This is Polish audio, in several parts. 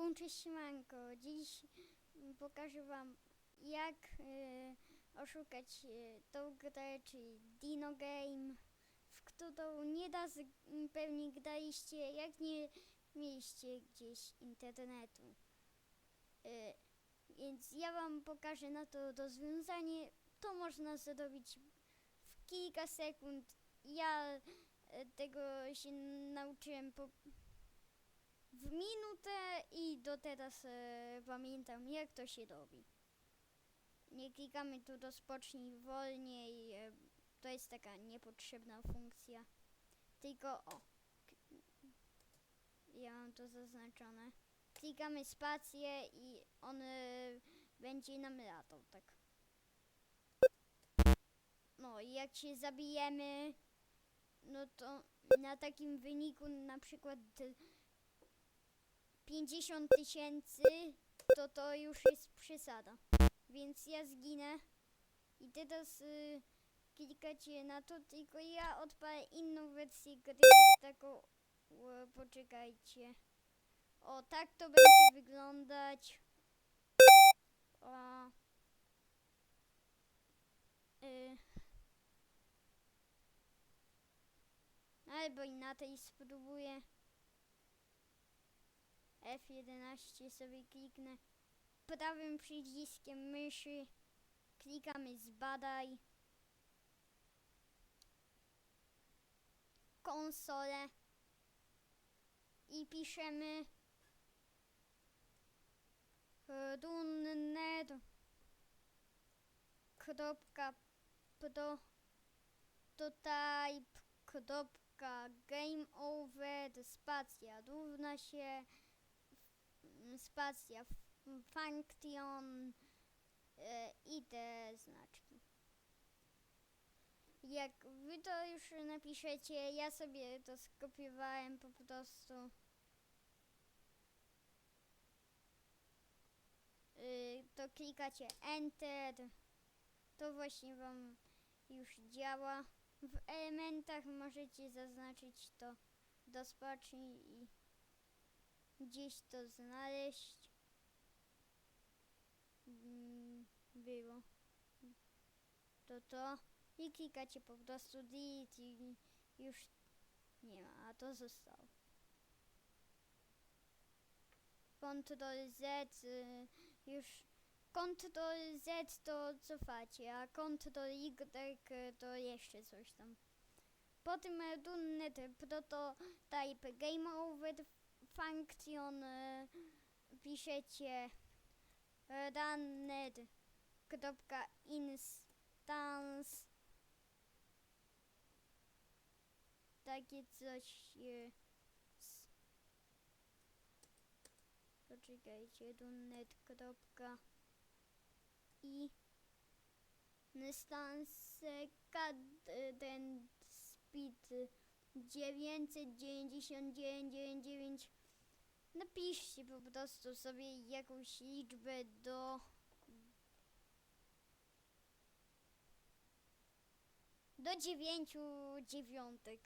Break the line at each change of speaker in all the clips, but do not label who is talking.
Bum, cześć. Dziś pokażę wam jak e, oszukać e, tą grę, czyli Dino Game, w którą nie da z, pewnie graliście, jak nie mieliście gdzieś internetu. E, więc ja wam pokażę na to rozwiązanie. To można zrobić w kilka sekund. Ja e, tego się nauczyłem po w minutę i do teraz e, pamiętam jak to się robi. Nie klikamy tu rozpocznij wolniej, e, to jest taka niepotrzebna funkcja. Tylko o, ja mam to zaznaczone. Klikamy spację i on e, będzie nam latał, tak. No i jak się zabijemy, no to na takim wyniku na przykład 50 tysięcy, to to już jest przesada. Więc ja zginę. I teraz y, klikacie na to, tylko ja odpalę inną wersję gry, taką, poczekajcie. O, tak to będzie wyglądać. O. Y. Albo inaczej spróbuję. F11 sobie kliknę. Prawym przyciskiem myszy. Klikamy zbadaj. Konsolę. I piszemy runner. Kropka pro. Type kropka game over. Spacja równa się spacja f- function e, i te znaczki. Jak wy to już napiszecie, ja sobie to skopiowałem po prostu. Y, to klikacie Enter. To właśnie wam już działa. W elementach możecie zaznaczyć to rozpocznij i gdzieś to znaleźć. Mm, Było. To to. I klikacie po prostu delete i już nie ma, a to zostało. Ctrl Z y, już Ctrl Z to cofacie, a Ctrl Y to jeszcze coś tam. Potem Dunnet prototype game over function piszecie runned kropka instance takie coś e, s- poczekajcie kropka i instance cadent speed 99999 napiszcie po prostu sobie jakąś liczbę do do dziewięciu dziewiątek.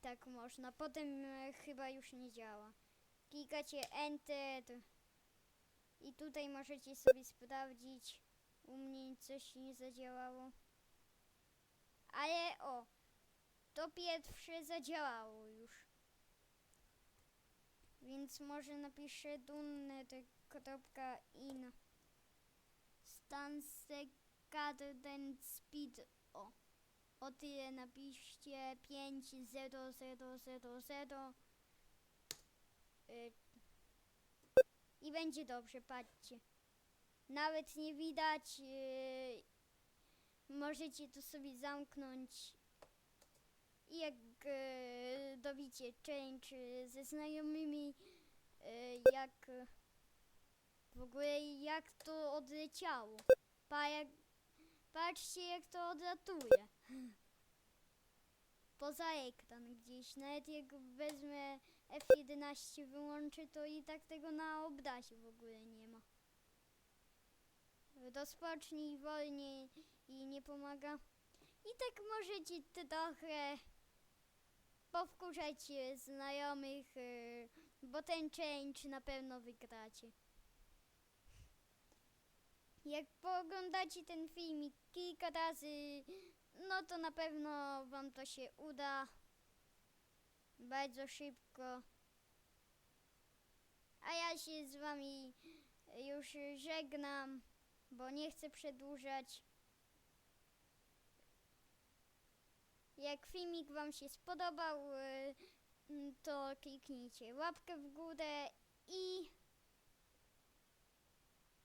Tak można. Potem e, chyba już nie działa. Klikacie Enter i tutaj możecie sobie sprawdzić. U mnie coś nie zadziałało. Ale o, to pierwsze zadziałało już. Więc może napiszę dunnet.in stance cadent speed o. O tyle napiszcie 50000 y, i będzie dobrze, patrzcie. Nawet nie widać. y, możecie to sobie zamknąć. I jak dobicie challenge y, ze znajomymi, y, jak y, w ogóle jak to odleciało. Pa, jak, patrzcie jak to odlatuje. Poza ekran gdzieś. Nawet jak wezmę F11 wyłączę, to i tak tego na obrazie w ogóle nie ma. Rozpocznij wolniej i nie pomaga. I tak możecie trochę powkurzać e, znajomych, e, bo ten change na pewno wygracie. Jak pooglądacie ten filmik kilka razy, no to na pewno wam to się uda bardzo szybko. A ja się z wami już żegnam, bo nie chcę przedłużać. Jak filmik wam się spodobał, y, mm, to kliknijcie łapkę w górę i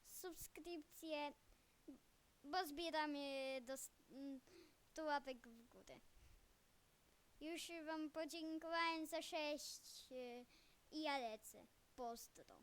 subskrypcję, bo zbieramy do s- mm, 100 łapek w górę. Już wam podziękowałem za 6 i ja lecę. Pozdro.